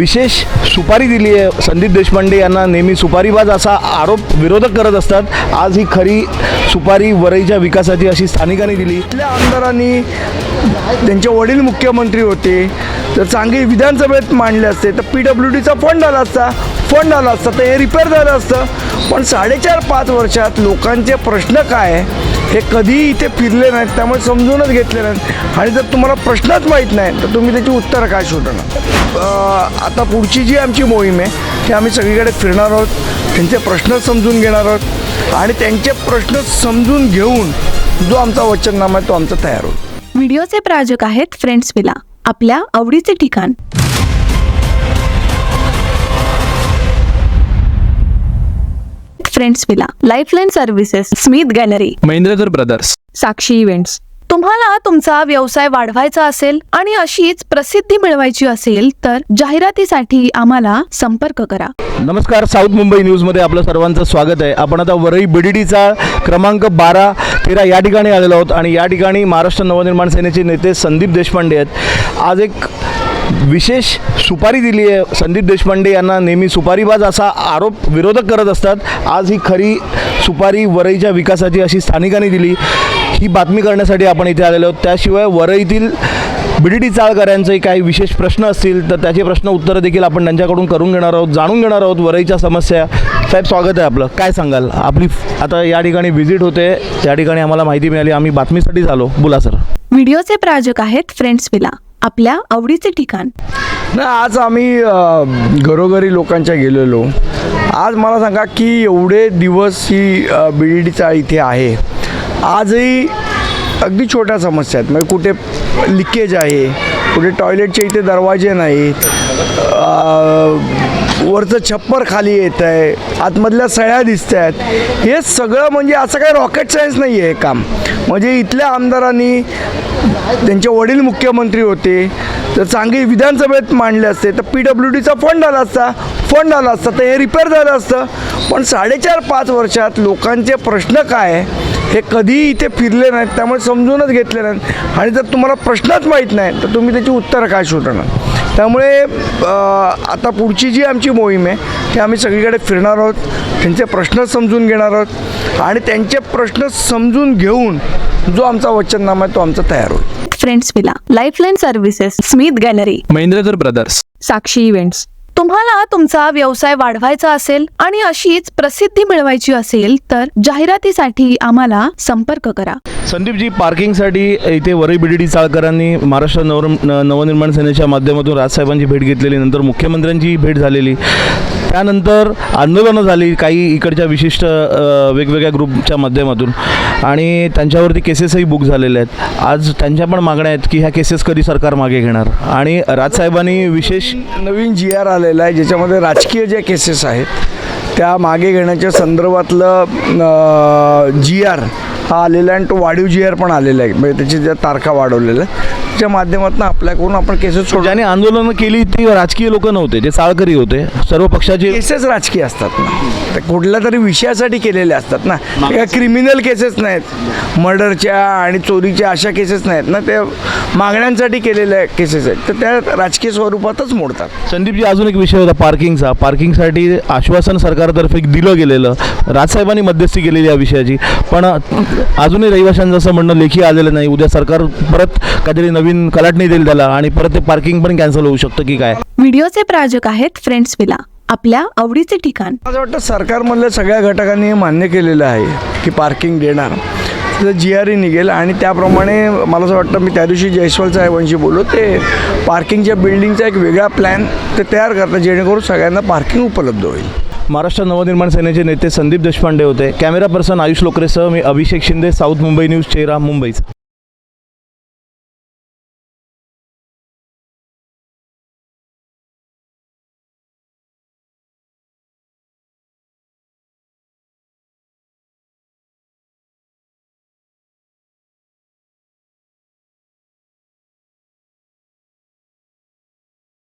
विशेष सुपारी दिली आहे. संदीप देशपांडे यांना नेहमी सुपारीबाज असा आरोप विरोधक करत असतात. आज ही खरी सुपारी वरईच्या विकासाची अशी स्थानिकांनी दिली. इथल्या आमदारांनी त्यांचे वडील मुख्यमंत्री होते. तर चांगली विधानसभेत मांडले असते. तर पी डब्ल्यू डीचा फंड आला असता फंड आला असता तर हे रिपेअर झालं असतं. पण साडेचार पाच वर्षात लोकांचे प्रश्न काय? आहे हे कधीही इथे फिरले नाहीत त्यामुळे समजूनच घेतले नाहीत. आणि जर तुम्हाला प्रश्नच माहीत नाही तर तुम्ही त्याची उत्तरं काय शोधणार? आता पुढची जी आमची मोहीम आहे ती आम्ही सगळीकडे फिरणार आहोत त्यांचे प्रश्न समजून घेणार आहोत आणि त्यांचे प्रश्न समजून घेऊन जो आमचा वचननामा आहे तो आमचा तयार होईल. व्हिडिओचे प्रायोजक आहेत फ्रेंड्स विला. आपल्या आवडीचे ठिकाण. Friends villa lifeline services Smith gallery Mahendrakar brothers Sakshi events तुम्हाला तुमचा व्यवसाय वाढवायचा असेल आणि अशीच प्रसिद्धी मिळवायची असेल तर जाहिरातीसाठी आम्हाला संपर्क करा. नमस्कार साऊथ मुंबई न्यूजमध्ये आपलं सर्वांचं स्वागत आहे. आपण आता वरई बीडीडीचा क्रमांक बारा तेरा या ठिकाणी आलेलो आहोत आणि या ठिकाणी महाराष्ट्र नवनिर्माण सेनेचे नेते संदीप देशपांडे आहेत. आज एक विशेष सुपारी दिली आहे. संदीप देशपांडे यांना नेहमी सुपारीबाज असा आरोप विरोधक करत असतात. आज ही खरी सुपारी वरईच्या विकासाची अशी स्थानिकांनी दिली. ही बातमी करण्यासाठी आपण इथे आलेलो आहोत. त्याशिवाय वरईतील बीडीडी चाळकऱ्यांचे काही विशेष प्रश्न असतील तर त्याचे प्रश्न उत्तरं देखील आपण त्यांच्याकडून करून घेणार आहोत जाणून घेणार आहोत वरईच्या समस्या. साहेब स्वागत आहे आपलं. काय सांगाल? आपली आता या ठिकाणी व्हिजिट होते. या ठिकाणी आम्हाला माहिती मिळाली. आम्ही बातमीसाठी झालो. बोला सर व्हिडिओचे प्रायोजक आहेत फ्रेंड्स विला. आपल्या आवडीचे ठिकाण. ना आज आम्ही घरोघरी लोकांच्या गेलेलो. आज मला सांगा की एवढे दिवस ही बी डी डीचा इथे आहे. आजही अगदी छोट्या समस्या आहेत. म्हणजे कुठे लिकेज आहे. कुठे टॉयलेटचे इथे दरवाजे नाहीत वरचं छप्पर खाली येत आहे आतमधल्या सळ्या दिसत आहेत हे सगळं म्हणजे असं काही रॉकेट सायन्स नाही आहे हे काम. म्हणजे इथल्या आमदारांनी त्यांचे वडील मुख्यमंत्री होते. तर चांगली विधानसभेत मांडले असते. तर पी डब्ल्यू डीचा फंड आला असता. फंड आला असता. तर हे रिपेअर झालं असतं. पण साडेचार पाच वर्षात लोकांचे प्रश्न काय? आहे हे कधीही इथे फिरले नाहीत त्यामुळे समजूनच घेतले नाहीत. आणि जर तुम्हाला प्रश्नच माहीत नाही तर तुम्ही त्याची उत्तरं काय शोधणार? त्यामुळे आता पुढची जी आमची मोहीम आहे ती आम्ही सगळीकडे फिरणार आहोत त्यांचे प्रश्न समजून घेणार आहोत आणि त्यांचे प्रश्न समजून घेऊन जो आमचा वचननामा आहे तो आमचा तयार होईल. Friends villa lifeline services Smith gallery Mahendrakar brothers Sakshi events तुम्हाला तुमचा व्यवसाय वाढवायचा असेल आणि अशीच प्रसिद्धी मिळवायची असेल तर जाहिरातीसाठी आम्हाला संपर्क करा. संदीपजी पार्किंगसाठी इथे वरई बीडीडी चाळकरांनी महाराष्ट्र नवर नवनिर्माण सेनेच्या माध्यमातून राजसाहेबांची भेट घेतलेली नंतर मुख्यमंत्र्यांची भेट झालेली. त्यानंतर आंदोलनं झाली काही इकडच्या विशिष्ट वेगवेगळ्या ग्रुपच्या माध्यमातून. आणि त्यांच्यावरती केसेसही बुक झालेले आहेत. आज त्यांच्या पण मागण्या आहेत की ह्या केसेस कधी सरकार मागे घेणार? आणि राजसाहेबांनी विशेष नवीन जी आर आलेला आहे ज्याच्यामध्ये राजकीय ज्या केसेस आहेत त्या मागे घेण्याच्या संदर्भातलं जी आर हा आलेला आहे आणि तो वाढीव जी आर पण आलेला आहे. म्हणजे त्याची ज्या तारखा वाढवलेल्या त्याच्या माध्यमातून अप्लाय करून आपण केसेस सोड ज्याने आंदोलनं केली ती राजकीय लोक नव्हते ते चाळकरी होते. सर्व पक्षाचे केसेस राजकीय असतात ना. ते कुठल्या तरी विषयासाठी केलेले असतात ना. ते काय क्रिमिनल केसेस नाहीत. मर्डरच्या आणि चोरीच्या अशा केसेस नाहीत ना. ते मागण्यांसाठी केलेल्या केसेस आहेत. तर त्या राजकीय स्वरूपातच मोडतात. संदीपजी अजून एक विषय होता पार्किंगचा. पार्किंगसाठी आश्वासन सरकारतर्फे दिलं गेलेलं. राजसाहेबांनी मध्यस्थी केलेली या विषयाची. पण अजूनही रहिवाशांचं असं म्हणणं लेखी आलेलं नाही. उद्या सरकार परत काहीतरी नवीन कलाटणी देईल त्याला आणि परत ते पार्किंग पण कॅन्सल होऊ शकतं की काय? व्हिडिओचे प्रायोजक आहेत फ्रेंड्स विला. आपल्या आवडीचे ठिकाण. असं वाटतं सरकारमधल्या सगळ्या घटकांनी हे मान्य केलेलं आहे की पार्किंग देणार. तर जी आर ई निघेल आणि त्याप्रमाणे मला असं वाटतं मी त्या दिवशी जयस्वाल साहेबांशी बोललो. ते पार्किंगच्या बिल्डिंगचा एक वेगळा प्लॅन ते तयार करतात जेणेकरून सगळ्यांना पार्किंग उपलब्ध होईल. महाराष्ट्र नवनिर्माण सेनेचे नेते संदीप देशपांडे होते. कॅमेरा पर्सन आयुष लोकरेसह मी अभिषेक शिंदे साऊथ मुंबई न्यूज चेहरा मुंबईचा.